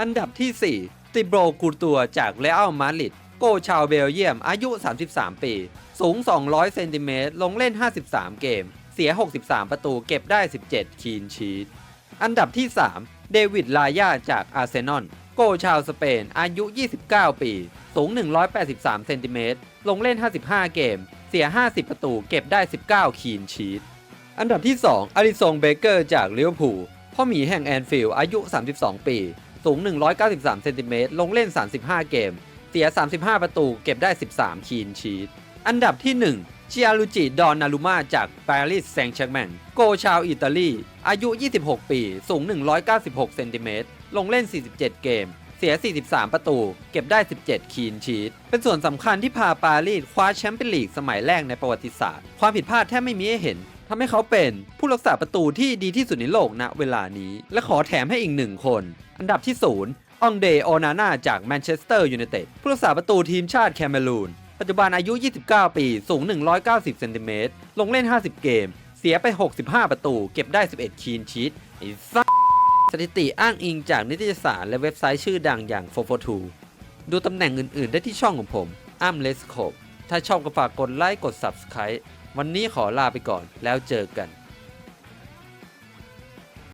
อันดับที่ 4 ติโบรกูตัวจากเรอัลมาดริดโกชาวเบลเยียม อายุ 33 ปี สูง 200 เซนติเมตร ลงเล่น 53 เกม เสีย 63 ประตู เก็บได้ 17 คีนชีต อันดับที่ 3 เดวิด ลายาจากอาร์เซนอล โกชาวสเปน อายุ 29 ปี สูง 183 เซนติเมตร ลงเล่น 55 เกม เสีย 50 ประตู เก็บได้ 19 คีนชีต อันดับที่ 2อาริซง เบเกอร์ จากลิเวผูพ่อหมีแห่งแอนฟิลด์ อายุ 32 ปี สูง 193เซนติเมตรลงเล่น 35 เกม เสีย 35 ประตู เก็บได้ 13 คีนชีตอันดับที่1ชิอาลูจิ ดอนนารุมาจากปารีสแซงต์แชร์แมงโกชาวอิตาลี อายุ 26 ปี สูง 196เซนติเมตรลงเล่น 47 เกม เสีย 43 ประตู เก็บได้ 17 คีนชีตเป็นส่วนสำคัญที่พาปารีสคว้าแชมเปี้ยนลีกสมัยแรกในประวัติศาสตร์ ความผิดพลาดแทบไม่มีให้เห็น ทำให้เขาเป็นผู้รักษาประตูที่ดีที่สุดในโลกณเวลานี้ และขอแถมให้อีกหนึ่งคน อันดับที่ 0 อองเดโอนาน่าจากแมนเชสเตอร์ยูไนเต็ดผู้รักษาประตูทีมชาติแคเมรูนปัจจุบันอายุ 29 ปี สูง 190 เซนติเมตร ลงเล่น 50 เกม เสียไป 65 ประตู เก็บได้ 11 คีนชีตไอ้สัสสถิติอ้างอิงจากนิตยสารและเว็บไซต์ชื่อดังอย่าง 442 ดูตำแหน่งอื่น ๆ ได้ที่ช่องของผมอ้ำเลสโคปถ้าชอบก็ฝากกดไลค์ กด Subscribe วันนี้ขอลาไปก่อนแล้วเจอกัน